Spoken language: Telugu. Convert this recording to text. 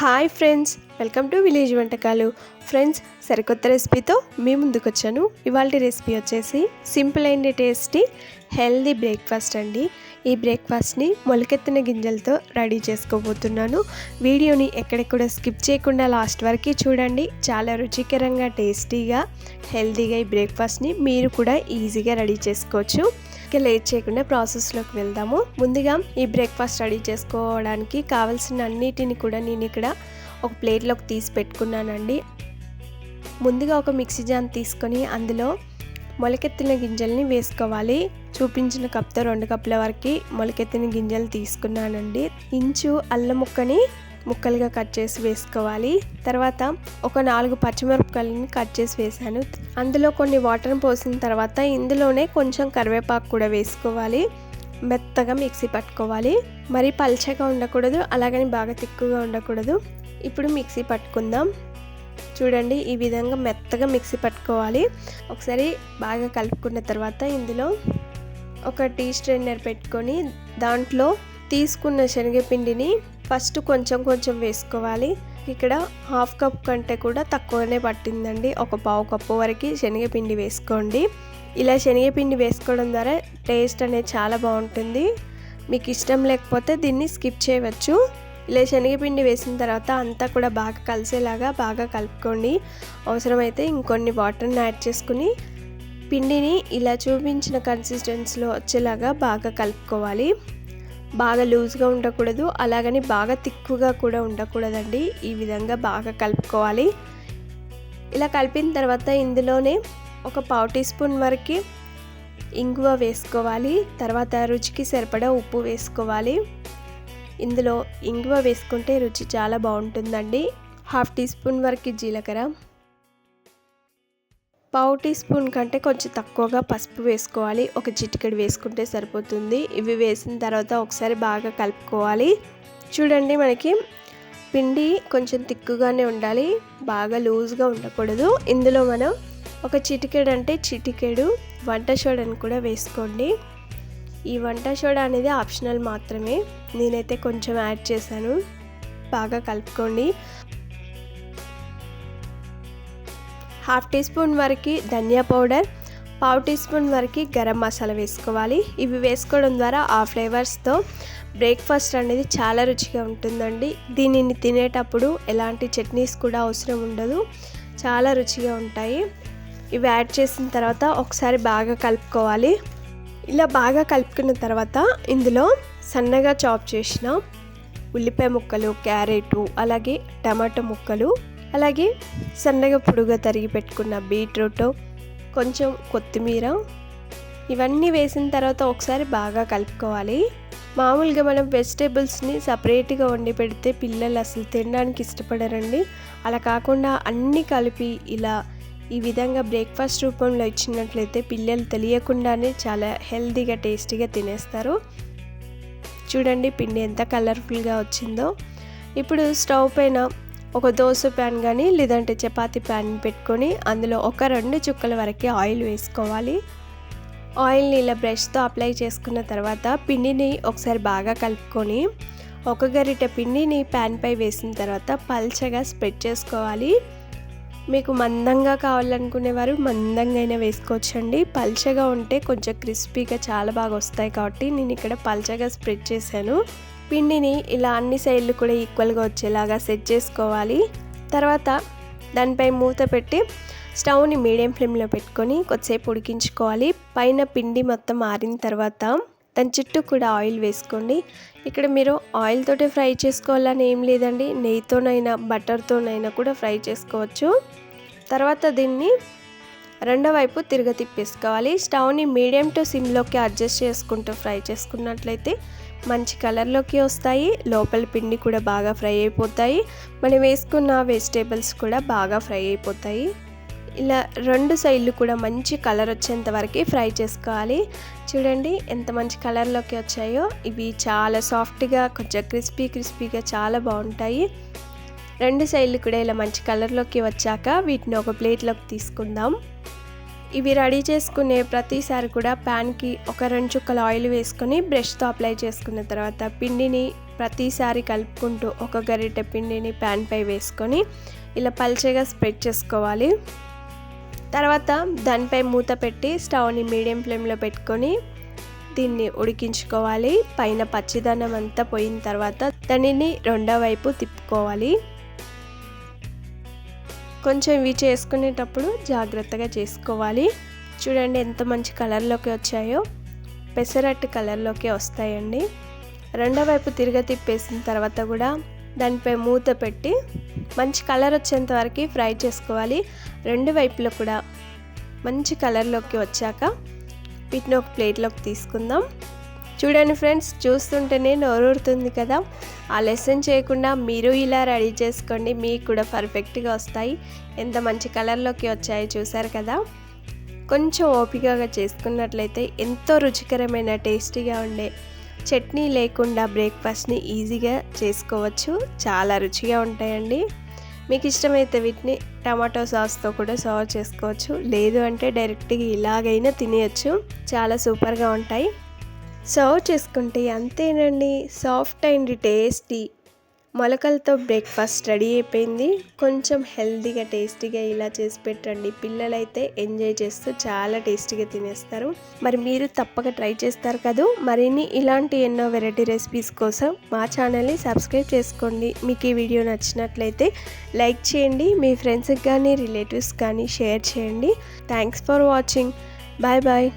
Hi friends welcome to village వంటకాలు. ఫ్రెండ్స్ సరికొత్త రెసిపీతో మీ ముందుకు వచ్చాను ఇవాళ రెసిపీ వచ్చేసి simple and tasty healthy breakfast అండి. ఈ బ్రేక్ఫాస్ట్ని మొలకెత్తిన గింజలతో రెడీ చేసుకోబోతున్నాను. వీడియోని ఎక్కడెక్కడ స్కిప్ చేయకుండా లాస్ట్ వరకు చూడండి. చాలా రుచికరంగా టేస్టీగా హెల్దీగా ఈ బ్రేక్ఫాస్ట్ని మీరు కూడా ఈజీగా రెడీ చేసుకోవచ్చు. ఇక లేట్ చేయకుండా ప్రాసెస్లోకి వెళ్దాము. ముందుగా ఈ బ్రేక్ఫాస్ట్ రెడీ చేసుకోవడానికి కావాల్సిన అన్నిటిని కూడా నేను ఇక్కడ ఒక ప్లేట్లోకి తీసి పెట్టుకున్నానండి. ముందుగా ఒక మిక్సీ జాన్ తీసుకొని అందులో మొలకెత్తిన గింజల్ని వేసుకోవాలి. చూపించిన కప్తో రెండు కప్పుల వరకు మొలకెత్తిన గింజలు తీసుకున్నానండి. ఇంచు అల్లం ముక్కని ముక్కలుగా కట్ చేసి వేసుకోవాలి. తర్వాత ఒక నాలుగు పచ్చిమిరపకాయలని కట్ చేసి వేసాను. అందులో కొన్ని వాటర్ పోసిన తర్వాత ఇందులోనే కొంచెం కరివేపాకు కూడా వేసుకోవాలి. మెత్తగా మిక్సీ పట్టుకోవాలి. మరీ పల్చగా ఉండకూడదు అలాగని బాగా తిక్కుగా ఉండకూడదు. ఇప్పుడు మిక్సీ పట్టుకుందాం. చూడండి ఈ విధంగా మెత్తగా మిక్సీ పట్టుకోవాలి. ఒకసారి బాగా కలుపుకున్న తర్వాత ఇందులో ఒక టీ స్ట్రైనర్ పెట్టుకొని దాంట్లో తీసుకున్న శనగపిండిని ఫస్ట్ కొంచెం కొంచెం వేసుకోవాలి. ఇక్కడ హాఫ్ కప్ కంటే కూడా తక్కువనే పట్టిందండి. ఒక పావు కప్పు వరకు శనగపిండి వేసుకోండి. ఇలా శనగపిండి వేసుకోవడం ద్వారా టేస్ట్ అనేది చాలా బాగుంటుంది. మీకు ఇష్టం లేకపోతే దీన్ని స్కిప్ చేయవచ్చు. ఇలా శనగపిండి వేసిన తర్వాత అంతా కూడా బాగా కలిసేలాగా బాగా కలుపుకోండి. అవసరమైతే ఇంకొన్ని వాటర్ని యాడ్ చేసుకుని పిండిని ఇలా చూపించిన కన్సిస్టెన్సీలో వచ్చేలాగా బాగా కలుపుకోవాలి. బాగా లూజ్గా ఉండకూడదు అలాగని బాగా తిక్కుగా కూడా ఉండకూడదండి. ఈ విధంగా బాగా కలుపుకోవాలి. ఇలా కలిపిన తర్వాత ఇందులోనే ఒక పావు టీ స్పూన్ వరకు ఇంగువ వేసుకోవాలి. తర్వాత రుచికి సరిపడా ఉప్పు వేసుకోవాలి. ఇందులో ఇంగువ వేసుకుంటే రుచి చాలా బాగుంటుందండి. హాఫ్ టీ స్పూన్ వరకు జీలకర్ర. పావు టీ స్పూన్ కంటే కొంచెం తక్కువగా పసుపు వేసుకోవాలి. ఒక చిటికెడు వేసుకుంటే సరిపోతుంది. ఇవి వేసిన తర్వాత ఒకసారి బాగా కలుపుకోవాలి. చూడండి మనకి పిండి కొంచెం తిక్కుగానే ఉండాలి. బాగా లూజ్గా ఉండకూడదు. ఇందులో మనం ఒక చిటికెడు అంటే చిటికెడు వంట సోడాని కూడా వేసుకోండి. ఈ వంట సోడా అనేది ఆప్షనల్ మాత్రమే. నేనైతే కొంచెం యాడ్ చేశాను. బాగా కలుపుకోండి. హాఫ్ టీ స్పూన్ వరకు ధనియా పౌడర్ పావు టీ స్పూన్ వరకు గరం మసాలా వేసుకోవాలి. ఇవి వేసుకోవడం ద్వారా ఆ ఫ్లేవర్స్తో బ్రేక్ఫాస్ట్ అనేది చాలా రుచిగా ఉంటుందండి. దీనిని తినేటప్పుడు ఎలాంటి చట్నీస్ కూడా అవసరం ఉండదు. చాలా రుచిగా ఉంటాయి. ఇవి యాడ్ చేసిన తర్వాత ఒకసారి బాగా కలుపుకోవాలి. ఇలా బాగా కలుపుకున్న తర్వాత ఇందులో సన్నగా చాప్ చేసిన ఉల్లిపాయ ముక్కలు క్యారెట్ అలాగే టమాటో ముక్కలు అలాగే సన్నగా పొడుగా తరిగి పెట్టుకున్న బీట్రూట్ కొంచెం కొత్తిమీర ఇవన్నీ వేసిన తర్వాత ఒకసారి బాగా కలుపుకోవాలి. మామూలుగా మనం వెజిటేబుల్స్ని సపరేట్గా వండి పెడితే పిల్లలు అసలు తినడానికి ఇష్టపడరండి. అలా కాకుండా అన్నీ కలిపి ఇలా ఈ విధంగా బ్రేక్ఫాస్ట్ రూపంలో ఇచ్చినట్లయితే పిల్లలు తెలియకుండానే చాలా హెల్తీగా టేస్టీగా తినేస్తారు. చూడండి పిండి ఎంత కలర్ఫుల్గా వచ్చిందో. ఇప్పుడు స్టవ్ పైన ఒక దోశ ప్యాన్ కానీ లేదంటే చపాతీ ప్యాన్ పెట్టుకొని అందులో ఒక రెండు చుక్కల వరకు ఆయిల్ వేసుకోవాలి. ఆయిల్ని ఇలా బ్రష్తో అప్లై చేసుకున్న తర్వాత పిండిని ఒకసారి బాగా కలుపుకొని ఒక గరిట పిండిని ప్యాన్పై వేసిన తర్వాత పల్చగా స్ప్రెడ్ చేసుకోవాలి. మీకు మందంగా కావాలనుకునేవారు మందంగా అయినా వేసుకోవచ్చండి. పల్చగా ఉంటే కొంచెం క్రిస్పీగా చాలా బాగా వస్తాయి కాబట్టి నేను ఇక్కడ పల్చగా స్ప్రెడ్ చేశాను. పిండిని ఇలా అన్ని సైడ్లు కూడా ఈక్వల్గా వచ్చేలాగా సెట్ చేసుకోవాలి. తర్వాత దానిపై మూత పెట్టి స్టవ్ని మీడియం ఫ్లేమ్లో పెట్టుకొని కొద్దిసేపు ఉడికించుకోవాలి. పైన పిండి మొత్తం ఆరిన తర్వాత దాని చుట్టూ కూడా ఆయిల్ వేసుకోండి. ఇక్కడ మీరు ఆయిల్ ఫ్రై చేసుకోవాలని ఏం లేదండి. నెయ్యితోనైనా బటర్తోనైనా కూడా ఫ్రై చేసుకోవచ్చు. తర్వాత దీన్ని రెండో వైపు తిరగ తిప్పేసుకోవాలి. స్టవ్ని మీడియం టు సిమ్లోకి అడ్జస్ట్ చేసుకుంటూ ఫ్రై చేసుకున్నట్లయితే మంచి కలర్లోకి వస్తాయి. లోపల పిండి కూడా బాగా ఫ్రై అయిపోతాయి. మనం వేసుకున్న వెజిటేబుల్స్ కూడా బాగా ఫ్రై అయిపోతాయి. ఇలా రెండు సైడ్లు కూడా మంచి కలర్ వచ్చేంత వరకు ఫ్రై చేసుకోవాలి. చూడండి ఎంత మంచి కలర్లోకి వచ్చాయో. ఇవి చాలా సాఫ్ట్గా కొంచెం క్రిస్పీ క్రిస్పీగా చాలా బాగుంటాయి. రెండు సైడ్లు కూడా ఇలా మంచి కలర్లోకి వచ్చాక వీటిని ఒక ప్లేట్లోకి తీసుకుందాం. ఇవి రెడీ చేసుకునే ప్రతిసారి కూడా ప్యాన్కి ఒక రెండు చుక్కల ఆయిల్ వేసుకొని బ్రష్తో అప్లై చేసుకున్న తర్వాత పిండిని ప్రతిసారి కలుపుకుంటూ ఒక గరిటె పిండిని ప్యాన్ పై వేసుకొని ఇలా పల్చగా స్ప్రెడ్ చేసుకోవాలి. తర్వాత దానిపై మూత పెట్టి స్టవ్ని మీడియం ఫ్లేమ్లో పెట్టుకొని దీన్ని ఉడికించుకోవాలి. పైన పచ్చిదనం అంతా పోయిన తర్వాత దానిని రెండో వైపు తిప్పుకోవాలి. కొంచెం ఇవి చేసుకునేటప్పుడు జాగ్రత్తగా చేసుకోవాలి. చూడండి ఎంత మంచి కలర్లోకి వచ్చాయో. పెసరట్టు కలర్లోకి వస్తాయండి. రెండో వైపు తిరగ తిప్పేసిన తర్వాత కూడా దానిపై మూత పెట్టి మంచి కలర్ వచ్చేంత వరకు ఫ్రై చేసుకోవాలి. రెండు వైపులో కూడా మంచి కలర్లోకి వచ్చాక వీటిని ఒక ప్లేట్లోకి తీసుకుందాం. చూడండి ఫ్రెండ్స్ చూస్తుంటేనే నోరూరుతుంది కదా. ఆ లెసన్ చేయకుండా మీరు ఇలా రెడీ చేసుకోండి మీకు కూడా పర్ఫెక్ట్గా వస్తాయి. ఎంత మంచి కలర్లోకి వచ్చాయో చూసారు కదా. కొంచెం ఓపికగా చేసుకున్నట్లయితే ఎంతో రుచికరమైన టేస్టీగా ఉండే చట్నీ లేకుండా బ్రేక్ఫాస్ట్ని ఈజీగా చేసుకోవచ్చు. చాలా రుచిగా ఉంటాయండి. మీకు ఇష్టమైతే వీటిని టమాటో సాస్తో కూడా సర్వ్ చేసుకోవచ్చు. లేదు అంటే డైరెక్ట్గా ఇలాగైనా తినేయచ్చు. చాలా సూపర్గా ఉంటాయి. సర్వ్ చేసుకుంటే అంతేనండి. Soft and tasty. మొలకలతో బ్రేక్ఫాస్ట్ రెడీ అయిపోయింది. కొంచెం హెల్తీగా టేస్టీగా ఇలా చేసి పెట్టండి. పిల్లలైతే ఎంజాయ్ చేస్తూ చాలా టేస్టీగా తినేస్తారు. మరి మీరు తప్పక ట్రై చేస్తారు కదా? మరిన్ని ఇలాంటి ఎన్నో వెరైటీ రెసిపీస్ కోసం మా ఛానల్ని సబ్స్క్రైబ్ చేసుకోండి. మీకు ఈ వీడియో నచ్చినట్లయితే లైక్ చేయండి. మీ ఫ్రెండ్స్కి కానీ రిలేటివ్స్ కానీ షేర్ చేయండి. Thanks for watching. Bye bye.